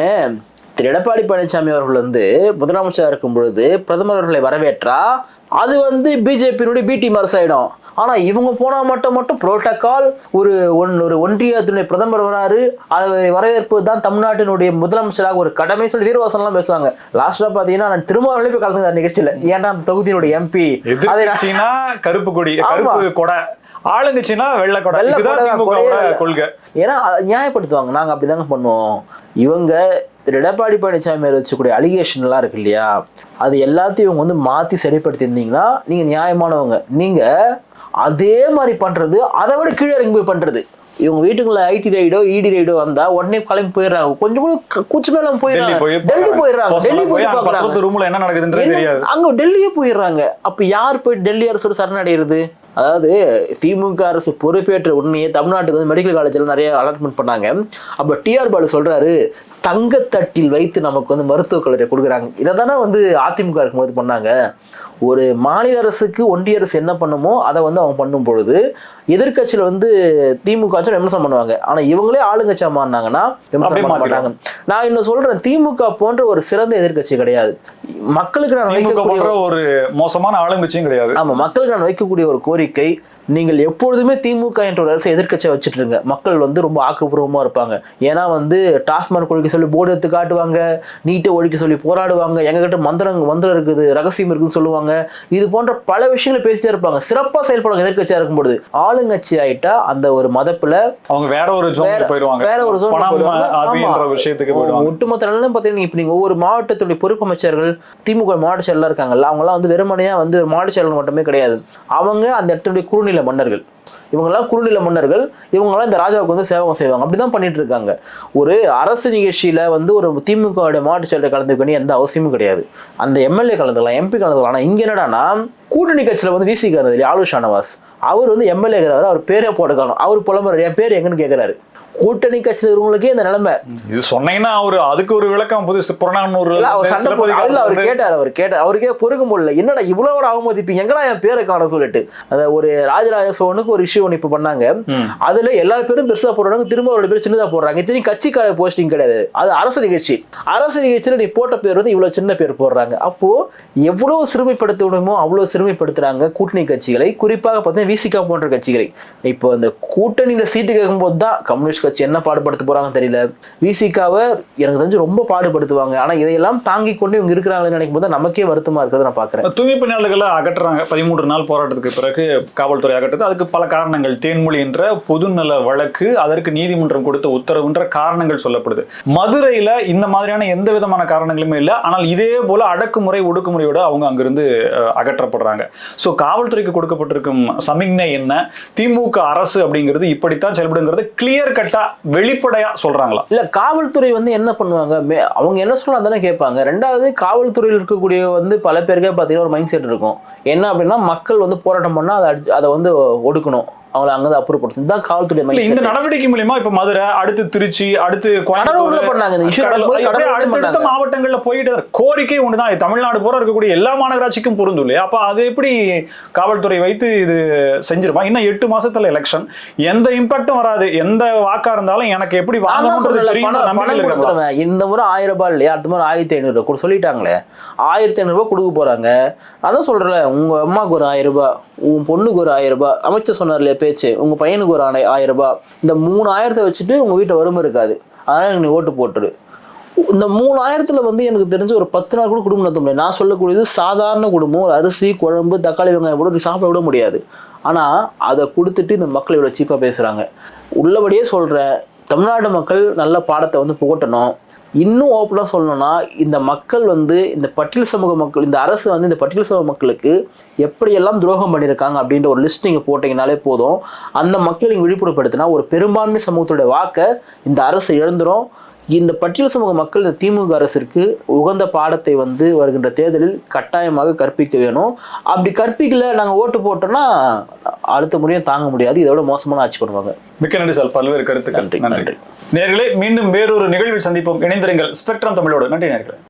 திரு எடப்பாடி பழனிசாமி அவர்கள் வந்து முதலமைச்சராக இருக்கும் பொழுது பிரதமர் அவர்களை வரவேற்றா அது வந்து பிஜேபியினுடைய பி டீம் அரசாயிடும் ஆனா இவங்க போனா மட்டும் மட்டும் புரோட்டோகால் ஒரு ஒன் ஒரு ஒன்றியத்தினுடைய பிரதமர் வராரு அதை வரவேற்பு தான் தமிழ்நாட்டினுடைய முதலமைச்சராக ஒரு கடமை சொல்லி வீரவாசனம்லாம் பேசுவாங்க. லாஸ்டா பாத்தீங்கன்னா நான் திருமாவளவே போய் கலந்து நிகழ்ச்சியில. ஏன்னா அந்த தொகுதியினுடைய எம்பி அதை கருப்பு கொடி. கருப்பு கொடை. ஆளுங்கட்சினா வெள்ளை கொடை. வெள்ளை இதுதான் திமுகவோட. கொள்கை. ஏன்னா நியாயப்படுத்துவாங்க. நாங்க அப்படிதாங்க பண்ணுவோம். இவங்க எடப்பாடி பழனிசாமி மேல வச்சக்கூடிய அலிகேஷன் எல்லாம் இருக்கு இல்லையா? அது எல்லாத்தையும் இவங்க வந்து மாத்தி சரிப்படுத்தியிருந்தீங்கன்னா நீங்க நியாயமானவங்க. நீங்க அதே மாதிரி பண்றது அதை விட கீழே இறங்கி போய் பண்றது. இவங்க வீட்டுக்குள்ள ஐடி ரைடோ இடி ரைடோ வந்தா உடனே கிளம்பி போயிடுறாங்க. கொஞ்சம் கூட க- கூச்சமே இல்லாம போயிடுறாங்க. டெல்லி போயிடுறாங்க. டெல்லி போய் பாக்குறாங்க ரூம்ல என்ன நடக்குதுன்றது என்ன- தெரியாது. அங்க டெல்லியே போயிடுறாங்க. அப்ப யார் போய் டெல்லி அரசோட சரணடைகிறது அதாவது திமுக அரசு பொறுப்பேற்ற உடனே தமிழ்நாட்டுக்கு வந்து மெடிக்கல் காலேஜில் நிறைய அலாட்மெண்ட் பண்ணாங்க. அப்போ டிஆர் பாலு சொல்கிறாரு தங்கத்தட்டில் வைத்து நமக்கு வந்து மருத்துவக் கல்லூரி கொடுக்குறாங்க. இதை தானே வந்து அதிமுக இருக்கும்போது பண்ணாங்க. ஒரு மாநில அரசுக்கு ஒன்றிய அரசு என்ன பண்ணுமோ அதை வந்து அவங்க பண்ணும் பொழுது எதிர்க்கட்சியில வந்து திமுக விமர்சனம் பண்ணுவாங்க. ஆனா இவங்களே ஆளுங்கட்சியா மாறினாங்கன்னா விமர்சனம் பண்ண மாட்டாங்க. நான் இன்னும் சொல்றேன் திமுக போன்ற ஒரு சிறந்த எதிர்க்கட்சி கிடையாது. மக்களுக்கு நான் வைக்கக்கூடிய ஒரு மோசமான ஆளுங்கட்சியும் கிடையாது. ஆமா மக்களுக்கு நான் வைக்கக்கூடிய ஒரு கோரிக்கை நீங்கள் எப்பொழுதுமே திமுக என்ற ஒரு அரசை எதிர்க்கட்சியை வச்சுட்டு இருங்க மக்கள் வந்து ரொம்ப ஆக்கப்பூர்வமா இருப்பாங்க. ஏன்னா வந்து டாஸ்மாக் ஒழிக்க சொல்லி போர்டு எடுத்து காட்டுவாங்க நீட்டை ஒழிக்க சொல்லி போராடுவாங்க எங்ககிட்ட மந்திரம் மந்திரம் இருக்குது ரகசியம் இருக்குதுன்னு சொல்லுவாங்க. இது போன்ற பல விஷயங்களை பேசிட்டே இருப்பாங்க. சிறப்பா செயல்படுவாங்க எதிர்க்கட்சியா இருக்கும்போது ஆளுங்கட்சி ஆயிட்டா அந்த ஒரு மதப்புல அவங்க வேற ஒரு போயிடுவாங்க. வேற ஒரு. விஷயத்துக்கு ஒட்டுமொத்த நிலையிலும் பார்த்தீங்கன்னா இப்போ நீங்கள் ஒவ்வொரு மாவட்டத்துடைய பொறுப்பு அமைச்சர்கள் திமுக மாவட்ட செயலர் இருக்காங்கல்ல அவங்கலாம் வந்து வெறுமனையாக வந்து ஒரு மாவட்ட செயலர் மட்டுமே கிடையாது. அவங்க அந்த இடத்துடைய குறுநில மன்னர்கள். இவங்கெல்லாம் குறுநில மன்னர்கள் இவங்கெல்லாம் இந்த ராஜாவுக்கு வந்து சேவகம் செய்வாங்க. அப்படிதான் பண்ணிட்டு இருக்காங்க ஒரு அரசு நிகழ்ச்சியில வந்து ஒரு திமுக மாவட்ட செயலர் கலந்துக்கணும் எந்த அவசியமும் கிடையாது. அந்த எம்எல்ஏ கலந்துக்கலாம் எம்பி கலந்துக்கலாம். ஆனா இங்க என்னடானா கூட்டணி கட்சியில் வந்து விசி இருந்தது இல்லையா ஆலு ஷானவாஸ். அவர் வந்து எம்எல்ஏ அவர் பேரே போட்டுக்கணும் அவர் புலம்புறாரு. என் பேர் எங்கன்னு கேட்குறாரு கூட்டணி கட்சியில் இருக்கிறவங்களுக்கே இந்த நிலைமை. இது சொன்னீங்கன்னா அவரு அதுக்கு ஒரு விளக்கம் புது புறநானூறு அவர் சண்டை அவர் கேட்டார் அவர் கேட்டார். அவருக்கே பொறுக்க முடியல. என்னடா இவ்வளவு அவமதிப்பீங்க? எங்கடா என் பேரை காண சொல்லிட்டு. அந்த ஒரு ராஜராஜ சோழனுக்கு ஒரு இஷ்யூ ஒன்று இப்ப பண்ணாங்க. அதுல எல்லா பேரும் பெருசா போடுறாங்க திரும்ப அவரோட பேர் சின்னதா போடுறாங்க. இத்தனை கட்சிக்கார போஸ்டிங் கிடையாது. அது அரசு நிகழ்ச்சி. அரசு நிகழ்ச்சியில நீ போட்ட பேர் வந்து இவ்வளவு சின்ன பேர் போடுறாங்க. அப்போ எவ்வளவு சிறுமைப்படுத்த முடியுமோ அவ்வளவு சிறுமைப்படுத்துறாங்க கூட்டணி கட்சிகளை. குறிப்பாக பார்த்தீங்கன்னா விசிகா போன்ற கட்சிகளை. இப்போ அந்த கூட்டணியில சீட்டு கேட்கும்போது தான் கம்யூனிஸ்ட் கட்சி என்ன பாடுபடுத்த போறாங்கன்னு தெரியல. விசிகாவை எனக்கு தெரிஞ்சு ரொம்ப பாடுபடுத்துவாங்க. ஆனால் இதையெல்லாம் தாங்கி கொண்டு இவங்க இருக்கிறாங்கன்னு நினைக்கும் போது நமக்கே வருத்தமா இருக்கிறத நான் பாக்குறேன். தூய்மை பணியாளர்களை அகற்றுறாங்க. பதிமூன்று நாள் போராட்டத்துக்கு பிறகு காவல்துறை அகற்றுது. அதுக்கு பல காரணங்கள். தேன்மொழி என்ற பொதுநல வழக்கு அதற்கு நீதிமன்றம் கொடுத்த உத்தரவுன்ற காரணங்கள் சொல்லப்படுது. மதுரையில் இந்த மாதிரியான எந்த விதமான காரணங்களுமே இல்லை. ஆனால் இதே போல அடக்குமுறை ஒடுக்குமுறையோட அவங்க அங்கிருந்து அகற்றப்படுறாங்க. ஸோ காவல்துறைக்கு கொடுக்கப்பட்டிருக்கும் சமிக்ஞை என்ன? திமுக அரசு அப்படிங்கிறது இப்படித்தான் செயல்படுங்கிறது. கிளியர் கட் கட்டா வெளிப்படையா சொல்றாங்களா? இல்ல காவல்துறை வந்து என்ன பண்ணுவாங்க? மே- அவங்க என்ன சொல்லலாம் தானே கேட்பாங்க. ரெண்டாவது காவல்துறையில் இருக்கக்கூடிய வந்து பல பேருக்கே பார்த்தீங்கன்னா ஒரு மைண்ட் செட் இருக்கும். என்ன அப்படின்னா மக்கள் வந்து போராட்டம் பண்ணா அதை அதை வந்து ஒடுக்கணும். அவங்கள அங்கே அப்புறப்படுத்தணும் இதுதான் காவல்துறை இந்த நடவடிக்கை மூலியமா இப்ப மதுரை அடுத்து திருச்சி அடுத்து கடலூர்ல பண்ணாங்க இந்த அடுத்தடுத்த. மாவட்டங்கள்ல போயிட்டு. கோரிக்கை ஒண்ணுதான். தமிழ்நாடு பூரா இருக்கக்கூடிய எல்லா மாநகராட்சிக்கும் பொருந்தும் இல்லையா? அப்ப அது எப்படி காவல்துறை வைத்து இது செஞ்சிருப்பான் இன்னும் எட்டு மாசத்துல எலெக்ஷன் எந்த இம்பாக்டும் வராது. எந்த வாக்கா இருந்தாலும் எனக்கு எப்படி வாங்கணும்ன்றது இந்த முறை ஆயிரம் ரூபாய் இல்லையா? அடுத்த முறை ஆயிரத்தி ஐநூறு ரூபாய் கூட. சொல்லிட்டாங்களே. ஆயிரத்தி ஐநூறு ரூபாய் கொடுக்க போறாங்க. அதான் சொல்றேன்ல உங்க அம்மாவுக்கு ஒரு ஆயிரம் ரூபாய் உன் பொண்ணுக்கு ஒரு ஆயிரம் ரூபாய். அமைச்சர் சொன்னார் இல்லையா பேச்சு உங்க பையனுக்கு ஒரு ஆணை- ஆயிரம் ரூபாய். இந்த மூணாயிரத்தை வச்சுட்டு உங்க வீட்டை வறுமை இருக்காது. அதனால எனக்கு நீ ஓட்டு போட்டுரு இந்த மூணாயிரத்துல வந்து எனக்கு தெரிஞ்சு ஒரு பத்து நாள் கூட குடும்பம் நடத்த முடியாது. நான் சொல்லக்கூடியது சாதாரண குடும்பம். ஒரு அரிசி குழம்பு தக்காளி வெங்காயம் கூட சாப்பிட விட முடியாது. ஆனா அதை கொடுத்துட்டு இந்த மக்கள் இவ்வளவு சீப்பா பேசுறாங்க. உள்ளபடியே சொல்றேன் தமிழ்நாடு மக்கள் நல்ல பாடத்தை வந்து புகட்டணும். இன்னும் ஓப்பனாக சொல்லணும்னா இந்த மக்கள் வந்து இந்த பட்டியல் சமூக மக்கள் இந்த அரசு வந்து இந்த பட்டியல் சமூக மக்களுக்கு எப்படியெல்லாம் துரோகம் பண்ணியிருக்காங்க அப்படின்ற ஒரு லிஸ்ட் நீங்கள் போட்டிங்கனாலே போதும். அந்த மக்கள் நீங்கள் விழிப்புணர்வுப்படுத்தினா ஒரு பெரும்பான்மை சமூகத்துடைய வாக்கை இந்த அரசு இழந்துரும். இந்த பட்டியல் சமூக மக்கள் இந்த திமுக அரசிற்கு உகந்த பாடத்தை வந்து வருகின்ற தேர்தலில் கட்டாயமாக கற்பிக்க வேணும். அப்படி கற்பிக்கல நாங்கள் ஓட்டு போட்டோம்னா அடுத்த முறையும் தாங்க முடியாது. இதோட மோசமான ஆட்சி பண்ணுவாங்க. மிக்க நன்றி சார். பல்வேறு கருத்துக்கள். நன்றி. நேர்களே மீண்டும் வேறொரு நிகழ்வில் சந்திப்போம். இணைந்திருங்கள். ஸ்பெக்ட்ரம் தமிழோடு. நன்றி நேர்களே.